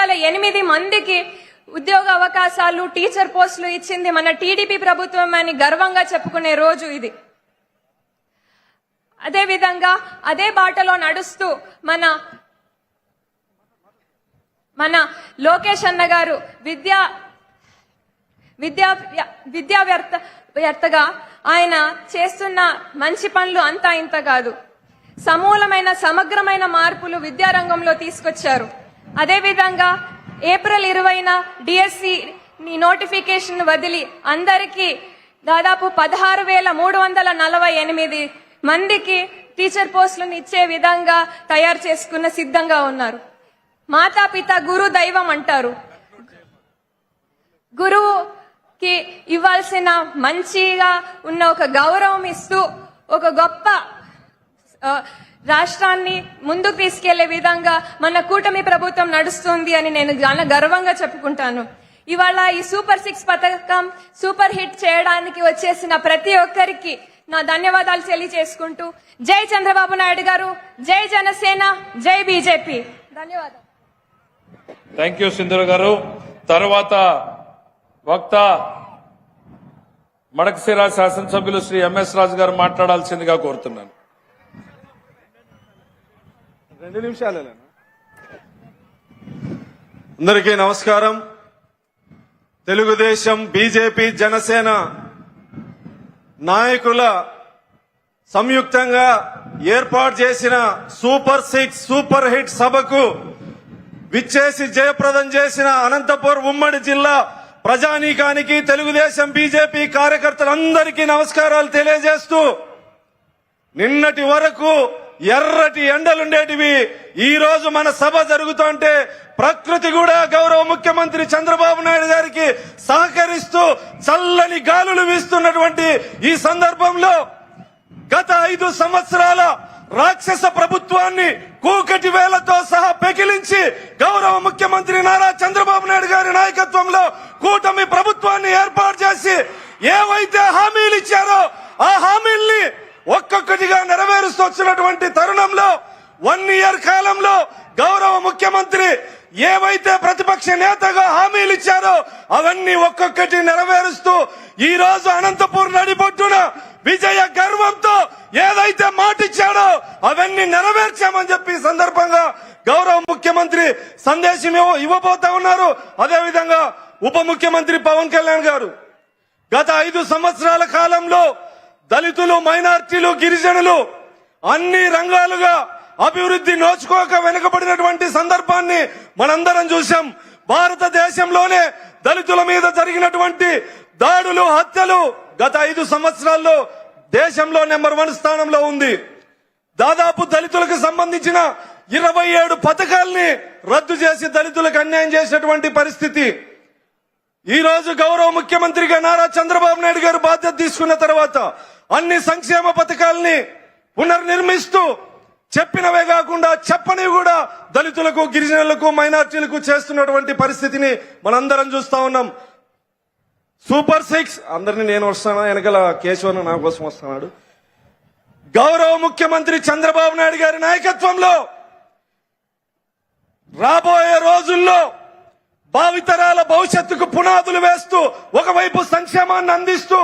వందల ఎనిమిది మందికి ఉద్యోగ అవకాశాలు టీచర్ పోస్టులు ఇచ్చింది మన టీడీపీ ప్రభుత్వం అని గర్వంగా చెప్పుకునే రోజు ఇది. అదే విధంగా అదే బాటలో నడుస్తూ మన మన లోకేష్ అన్న గారు విద్యా విద్యా విద్యా వ్యర్థ వ్యర్థగా ఆయన చేస్తున్న మంచి పనులు అంతా ఇంత కాదు. సమూలమైన సమగ్రమైన మార్పులు విద్యారంగంలో తీసుకొచ్చారు. అదేవిధంగా ఏప్రిల్ ఇరవైన డిఎస్సి నోటిఫికేషన్ వదిలి అందరికీ దాదాపు పదహారు వేల మూడు వందల నలభై ఎనిమిది మందికి టీచర్ పోస్టులను ఇచ్చే విధంగా తయారు చేసుకున్న సిద్ధంగా ఉన్నారు. మాతాపిత గురు దైవం అంటారు. గురువుకి ఇవ్వాల్సిన మంచిగా ఉన్న ఒక గౌరవం ఇస్తూ ఒక గొప్ప రాష్ట్రాన్ని ముందుకు తీసుకెళ్ళే విధంగా మన కూటమి ప్రభుత్వం నడుస్తుంది అని నేను చాలా గర్వంగా చెప్పుకుంటాను. ఇవాళ ఈ సూపర్ సిక్స్ పథకం సూపర్ హిట్ చేయడానికి వచ్చేసిన ప్రతి ఒక్కరికి నా ధన్యవాదాలు తెలియజేసుకుంటూ జై చంద్రబాబు నాయుడు గారు జై జనసేన జై బీజేపీ. ధన్యవాదాలు. థ్యాంక్ యూ సింధుర గారు. తర్వాత వక్త మడకశిర శాసనసభ్యులు శ్రీ ఎంఎస్ రాజు గారు మాట్లాడాల్సిందిగా కోరుతున్నాను. రెండు నిమిషాలు అందరికీ నమస్కారం. తెలుగుదేశం బీజేపీ జనసేన నాయకుల సంయుక్తంగా ఏర్పాటు చేసిన సూపర్ సిక్స్ సూపర్ హిట్ సభకు విచ్చేసి జయప్రదం చేసిన అనంతపూర్ ఉమ్మడి జిల్లా ప్రజానీకానికి తెలుగుదేశం బీజేపీ కార్యకర్తలందరికీ నమస్కారాలు తెలియజేస్తూ నిన్నటి వరకు ఎర్రటి ఎండలుండేటివి. ఈ రోజు మన సభ జరుగుతుంటే ప్రకృతి కూడా గౌరవ ముఖ్యమంత్రి చంద్రబాబు నాయుడు గారికి సహకరిస్తూ చల్లని గాలులు వీస్తున్నటువంటి ఈ సందర్భంలో గత ఐదు సంవత్సరాల రాక్షస ప్రభుత్వాన్ని కూకటి వేలతో సహా పెకిలించి గౌరవ ముఖ్యమంత్రి నారా చంద్రబాబు నాయుడు గారి నాయకత్వంలో కూటమి ప్రభుత్వాన్ని ఏర్పాటు చేసి ఏవైతే హామీలు ఇచ్చారో ఆ హామీల్ని ఒక్కొక్కటిగా వచ్చినటువంటి తరుణంలో వన్ ఇయర్ కాలంలో గౌరవ ముఖ్యమంత్రి ఏవైతే ప్రతిపక్ష నేతగా హామీలు ఇచ్చారో అవన్నీ ఒక్కొక్కటి నెరవేరుస్తూ ఈ రోజు అనంతపూర్ నడిపొట్టున విజయ గర్వంతో ఏదైతే మాటిచ్చాడో అవన్నీ నెరవేర్చామని చెప్పి సందర్భంగా గౌరవ ముఖ్యమంత్రి సందేశం ఇవ్వబోతా ఉన్నారు. అదేవిధంగా ఉప ముఖ్యమంత్రి పవన్ కళ్యాణ్ గారు. గత ఐదు సంవత్సరాల కాలంలో దళితులు మైనార్టీలు గిరిజనులు అన్ని రంగాలుగా అభివృద్ధి నోచుకోక వెనుకబడినటువంటి సందర్భాన్ని మనందరం చూశాం. భారతదేశంలోనే దళితుల మీద జరిగినటువంటి దాడులు హత్యలు గత ఐదు సంవత్సరాల్లో దేశంలో నెంబర్ వన్ స్థానంలో ఉంది. దాదాపు దళితులకు సంబంధించిన ఇరవై ఏడు పథకాల్ని రద్దు చేసి దళితులకు అన్యాయం చేసినటువంటి పరిస్థితి. ఈ రోజు గౌరవ ముఖ్యమంత్రిగా నారా చంద్రబాబు నాయుడు గారు బాధ్యత తీసుకున్న తర్వాత అన్ని సంక్షేమ పథకాల్ని పునర్నిర్మిస్తూ చెప్పినవే కాకుండా చెప్పనివి కూడా దళితులకు గిరిజనులకు మైనార్టీలకు చేస్తున్నటువంటి పరిస్థితిని మనందరం చూస్తా ఉన్నాం. సూపర్ సిక్స్ అందరిని నేను వస్తాను? వెనకాల కేశవన్ నా కోసం వస్తున్నాడు. గౌరవ ముఖ్యమంత్రి చంద్రబాబు నాయుడు గారి నాయకత్వంలో రాబోయే రోజుల్లో భావితరాల భవిష్యత్తుకు పునాదులు వేస్తూ ఒకవైపు సంక్షేమాన్ని అందిస్తూ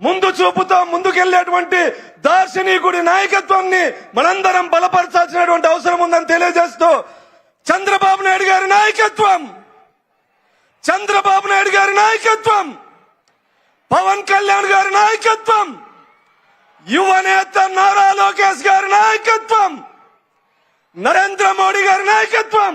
ముందు చూపుతో ముందుకెళ్ళేటువంటి దార్శనికుడి నాయకత్వాన్ని మనందరం బలపరచాల్సినటువంటి అవసరం ఉందని తెలియజేస్తూ చంద్రబాబు నాయుడు గారి నాయకత్వం! చంద్రబాబు నాయుడు గారి నాయకత్వం! పవన్ కళ్యాణ్ గారి నాయకత్వం! యువనేత నారా లోకేష్ గారి నాయకత్వం! నరేంద్ర మోడీ గారి నాయకత్వం!